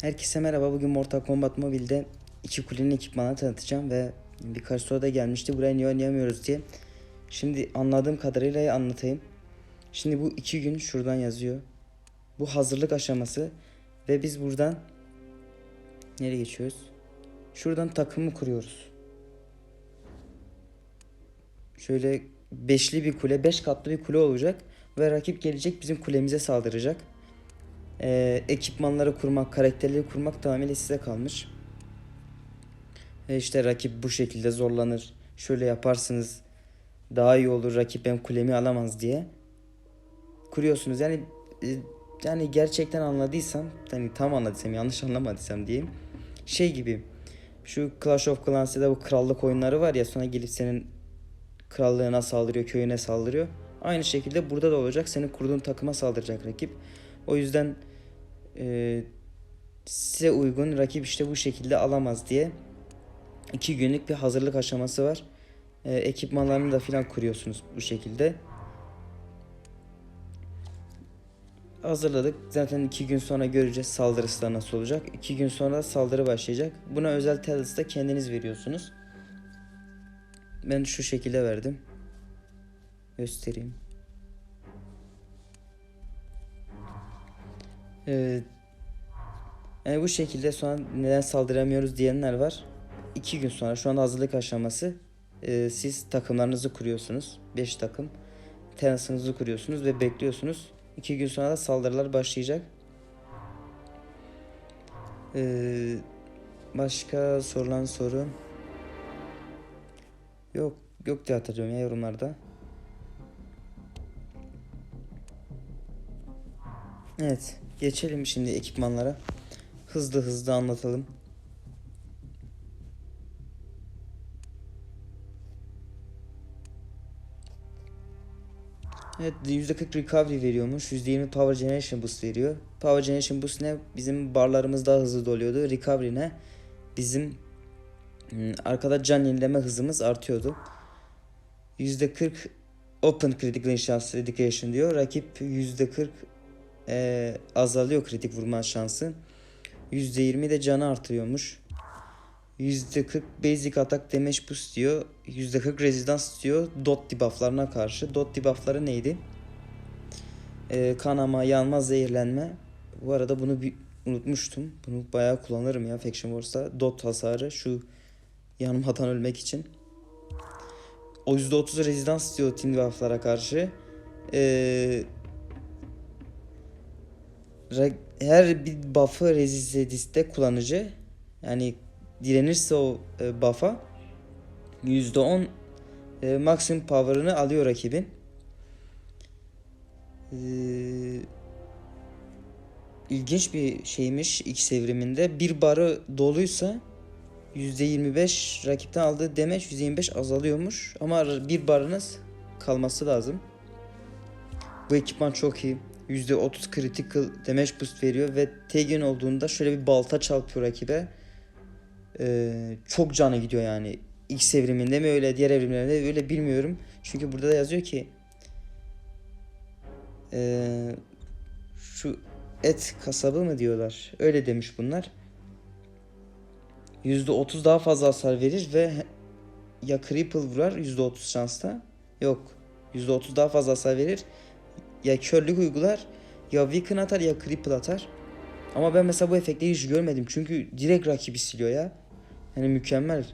Herkese merhaba. Bugün Mortal Kombat Mobile'de iki kulenin ekipmanını tanıtacağım ve birkaç soru da gelmişti. Buraya niye oynayamıyoruz diye. Şimdi anladığım kadarıyla anlatayım. Şimdi bu iki gün şuradan yazıyor. Bu hazırlık aşaması ve biz buradan nereye geçiyoruz? Şuradan takımı kuruyoruz. Şöyle beşli bir kule, beş katlı bir kule olacak ve rakip gelecek bizim kulemize saldıracak. Ee, ekipmanları kurmak, karakterleri kurmak tamamen size kalmış. Ve işte rakip bu şekilde zorlanır. Şöyle yaparsınız daha iyi olur rakip benim kulemi alamaz diye. Kuruyorsunuz yani e, yani gerçekten anladıysam hani tam anladıysam yanlış anlamadıysam diyeyim. Şey gibi şu Clash of Clans'ta bu krallık oyunları var ya sonra gelip senin krallığına saldırıyor, köyüne saldırıyor. Aynı şekilde burada da olacak. Senin kurduğun takıma saldıracak rakip. O yüzden e, size uygun rakip işte bu şekilde alamaz diye iki günlük bir hazırlık aşaması var. E, ekipmanlarını da filan kuruyorsunuz bu şekilde. Hazırladık. Zaten iki gün sonra göreceğiz saldırısı da nasıl olacak. İki gün sonra saldırı başlayacak. Buna özel talents da kendiniz veriyorsunuz. Ben şu şekilde verdim. Göstereyim. Ee, yani bu şekilde sonra neden saldıramıyoruz diyenler var. İki gün sonra şu an hazırlık aşaması. Ee, siz takımlarınızı kuruyorsunuz. 5 takım. Tenisinizi kuruyorsunuz ve bekliyorsunuz. İki gün sonra da saldırılar başlayacak. Ee, başka sorulan soru yok yok diye hatırlıyorum ya yorumlarda. Evet, geçelim şimdi ekipmanlara. Hızlı hızlı anlatalım. Evet %40 recovery veriyormuş. %20 power generation boost veriyor. Power generation boost ne? Bizim barlarımız daha hızlı doluyordu. Recovery ne? Bizim hmm, arkada can yenileme hızımız artıyordu. %40 open critical chance dedication diyor. Rakip %40 e, azalıyor kritik vurma şansı. %20 de canı artırıyormuş. %40 basic attack damage boost diyor. %40 resistance diyor dot debufflarına karşı. Dot debuffları neydi? Ee, kanama, yanma, zehirlenme. Bu arada bunu bir unutmuştum. Bunu bayağı kullanırım ya Faction Wars'ta. Dot hasarı şu yanmadan ölmek için. O %30 resistance diyor team debufflara karşı. Ee, her bir buff'ı resistediste kullanıcı yani direnirse o e, buff'a %10 e, maksimum power'ını alıyor rakibin. Ee, ilginç bir şeymiş X evriminde. Bir barı doluysa %25 rakipten aldığı damage %25 azalıyormuş. Ama bir barınız kalması lazım. Bu ekipman çok iyi. %30 critical damage boost veriyor ve Tegan olduğunda şöyle bir balta çarpıyor rakibe. Ee, çok canı gidiyor yani. X evriminde mi öyle diğer evrimlerde öyle bilmiyorum. Çünkü burada da yazıyor ki ee, şu et kasabı mı diyorlar. Öyle demiş bunlar. %30 daha fazla hasar verir ve ya cripple vurar %30 şansla. Yok. %30 daha fazla hasar verir ya körlük uygular ya weaken atar ya cripple atar. Ama ben mesela bu efekti hiç görmedim. Çünkü direkt rakibi siliyor ya. Yani mükemmel.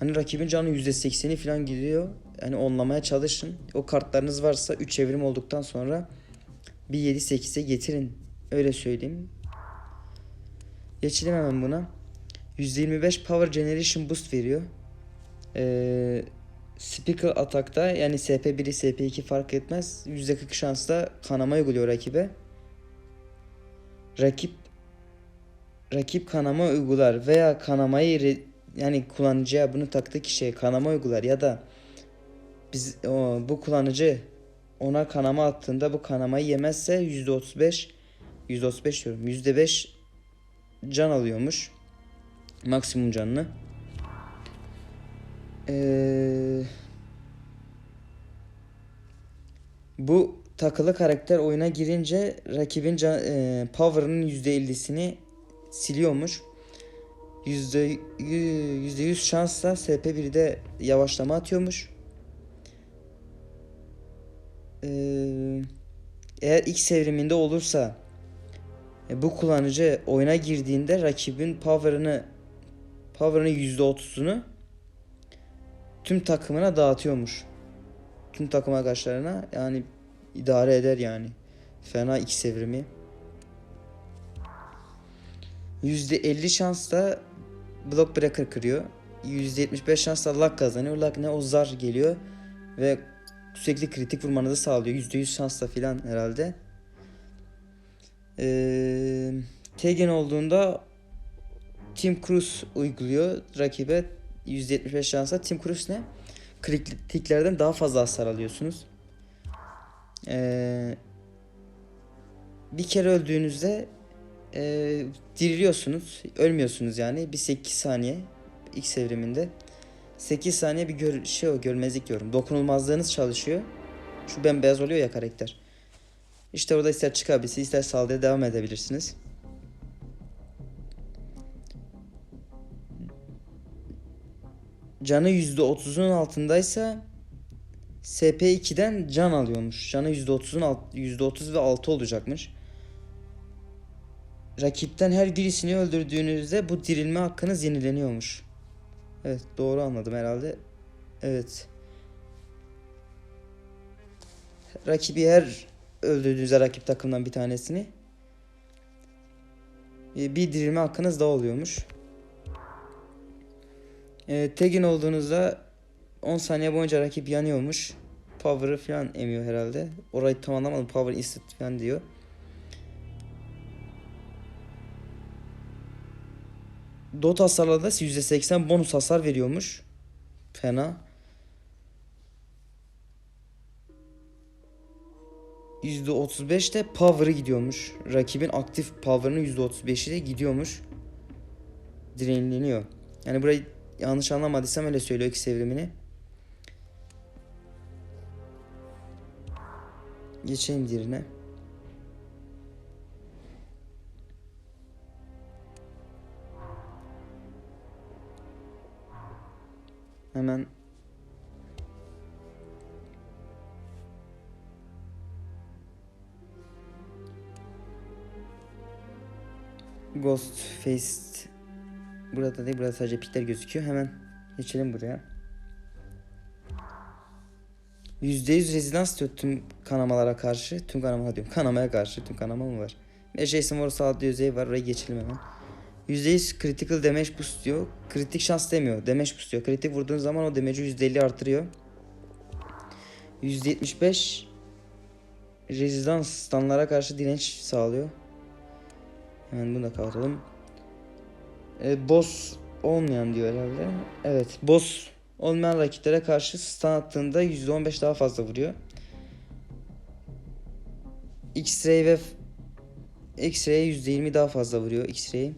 Hani rakibin canı %80'i falan gidiyor. Yani onlamaya çalışın. O kartlarınız varsa 3 evrim olduktan sonra bir 7-8'e getirin. Öyle söyleyeyim. Geçelim hemen buna. %25 power generation boost veriyor. Eee Speaker atakta yani SP1 SP2 fark etmez. %40 şansla kanama uyguluyor rakibe. Rakip rakip kanama uygular veya kanamayı re, yani kullanıcıya bunu taktığı kişiye kanama uygular ya da biz o, bu kullanıcı ona kanama attığında bu kanamayı yemezse %35 %35 diyorum %5 can alıyormuş maksimum canını. Ee, bu takılı karakter oyuna girince rakibin e, power'ının %50'sini siliyormuş. Yüzde, yü- yüzde yüz şansla SP1'de yavaşlama atıyormuş. Ee, eğer X evriminde olursa e, bu kullanıcı oyuna girdiğinde rakibin power'ını power'ının %30'unu tüm takımına dağıtıyormuş. Tüm takım arkadaşlarına yani idare eder yani. Fena X evrimi. %50 şansla block breaker kırıyor. %75 şansla luck kazanıyor. Luck ne o zar geliyor ve sürekli kritik vurmanızı sağlıyor. %100 şansla filan herhalde. Ee, Tegen olduğunda Team Cruise uyguluyor rakibe %75 şansla. Team Cruise ne? Kritiklerden daha fazla hasar alıyorsunuz. Ee, bir kere öldüğünüzde e, diriliyorsunuz. Ölmüyorsunuz yani. Bir 8 saniye X evriminde. 8 saniye bir gör, şey o görmezlik diyorum. Dokunulmazlığınız çalışıyor. Şu bembeyaz oluyor ya karakter. İşte orada ister çıkabilirsiniz ister saldırıya devam edebilirsiniz. Canı %30'un altındaysa SP2'den can alıyormuş. Canı %30'un alt, %30 ve 6 olacakmış. Rakipten her birisini öldürdüğünüzde bu dirilme hakkınız yenileniyormuş. Evet doğru anladım herhalde. Evet. Rakibi her öldürdüğünüzde rakip takımdan bir tanesini e, bir dirilme hakkınız daha oluyormuş. E, Tegin olduğunuzda 10 saniye boyunca rakip yanıyormuş. Power'ı falan emiyor herhalde. Orayı tam anlamadım. Power instant falan diyor. Dot hasarlarında %80 bonus hasar veriyormuş. Fena. %35 de power'ı gidiyormuş. Rakibin aktif power'ının %35'i de gidiyormuş. Direnleniyor. Yani burayı yanlış anlamadıysam öyle söylüyor X evrimini. Geçeyim diğerine. Hemen Ghost Faced Burada değil burada sadece pikler gözüküyor. Hemen geçelim buraya. %100 rezidans diyor tüm kanamalara karşı. Tüm kanamalara diyorum. Kanamaya karşı tüm kanama mı var? Jason Morris adlı yüzey var. Oraya geçelim hemen. %100 critical damage boost diyor. Kritik şans demiyor. Damage boost diyor. Kritik vurduğun zaman o damage'i %50 artırıyor. %75 rezidans stunlara karşı direnç sağlıyor. Hemen bunu da kapatalım. E, boss olmayan diyor herhalde. Evet boss olmayan rakiplere karşı stun attığında %15 daha fazla vuruyor. X-ray ve X-ray'e %20 daha fazla vuruyor X-ray.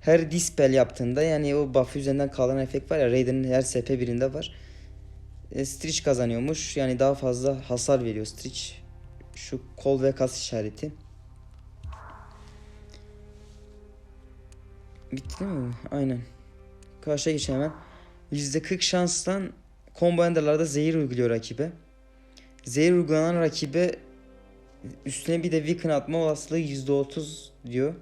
Her dispel yaptığında yani o buff üzerinden kalan efekt var ya Raiden'in her SP birinde var. E, Stitch kazanıyormuş. Yani daha fazla hasar veriyor Stitch. Şu kol ve kas işareti. Bitti mi? Aynen. Karşıya geçelim hemen. %40 şanstan combo enderlarda zehir uyguluyor rakibe. Zehir uygulanan rakibe üstüne bir de weaken atma olasılığı %30 diyor.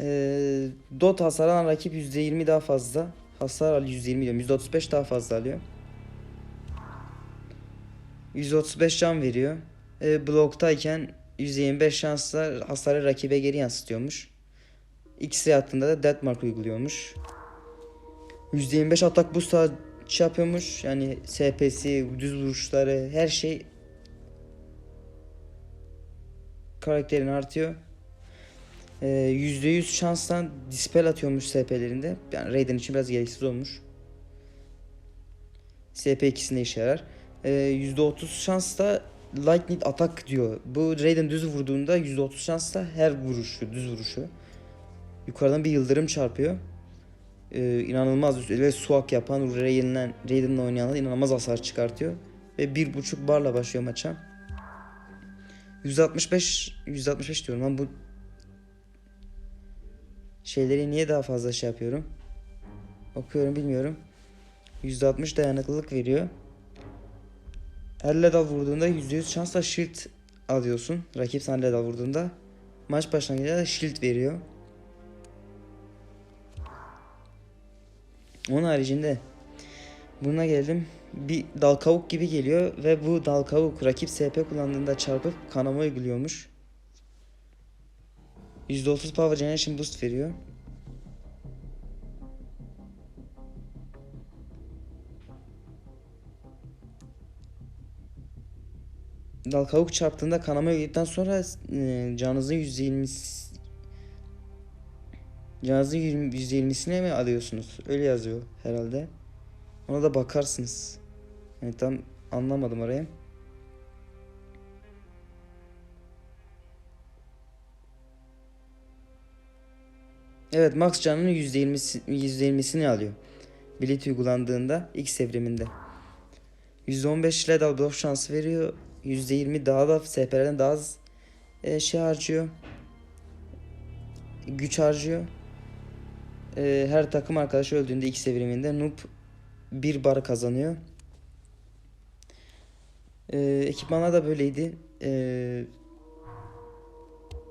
Ee, dot hasar alan rakip %20 daha fazla. Hasar al %20 diyorum. %35 daha fazla alıyor. 135 can veriyor. Ee, bloktayken %25 şansla hasarı rakibe geri yansıtıyormuş. X-ray hattında da Deathmark uyguluyormuş. %25 atak boost şey yapıyormuş. Yani SP'si, düz vuruşları, her şey karakterin artıyor. Ee, %100 şanstan dispel atıyormuş SP'lerinde. Yani Raiden için biraz gereksiz olmuş. SP ikisinde işe yarar. Ee, %30 şansla Lightning atak diyor. Bu Raiden düz vurduğunda %30 şansla her vuruşu, düz vuruşu. Yukarıdan bir yıldırım çarpıyor. Ee, inanılmaz ve suak yapan Raiden'le Raiden'la oynayanlar inanılmaz hasar çıkartıyor. Ve bir buçuk barla başlıyor maça. 165 165 diyorum lan bu şeyleri niye daha fazla şey yapıyorum? Okuyorum bilmiyorum. %60 dayanıklılık veriyor. Her leda vurduğunda %100 şansla shield alıyorsun. Rakip sana leda vurduğunda. Maç başlangıcında da shield veriyor. Onun haricinde buna geldim. Bir dal kavuk gibi geliyor ve bu dal kavuk rakip SP kullandığında çarpıp kanama uyguluyormuş. %30 power generation boost veriyor. Dal kavuk çarptığında kanama yedikten sonra e, canınızın %20 canınızın %20 %20'sine mi alıyorsunuz? Öyle yazıyor herhalde. Ona da bakarsınız. Yani tam anlamadım orayı. Evet max canının %20'si, %20'sini alıyor. Bilet uygulandığında X evriminde. %15 ile de buff şansı veriyor. %20 daha da SP'lerden daha az e, şey harcıyor. Güç harcıyor. E, her takım arkadaşı öldüğünde X evriminde noob 1 bar kazanıyor. E, ekipmanlar da böyleydi. E,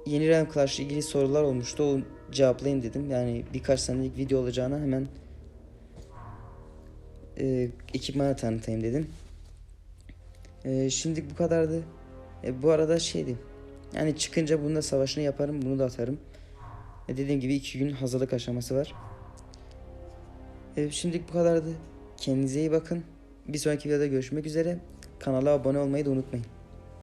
yeni Realm Clash ile ilgili sorular olmuştu. O cevaplayayım dedim. Yani birkaç senelik video olacağına hemen e, ekipmanı tanıtayım dedim. E, şimdilik bu kadardı. E, bu arada şeydi. Yani çıkınca bunun da savaşını yaparım. Bunu da atarım. E, dediğim gibi iki gün hazırlık aşaması var. E, şimdilik bu kadardı. Kendinize iyi bakın. Bir sonraki videoda görüşmek üzere. Kanala abone olmayı da unutmayın.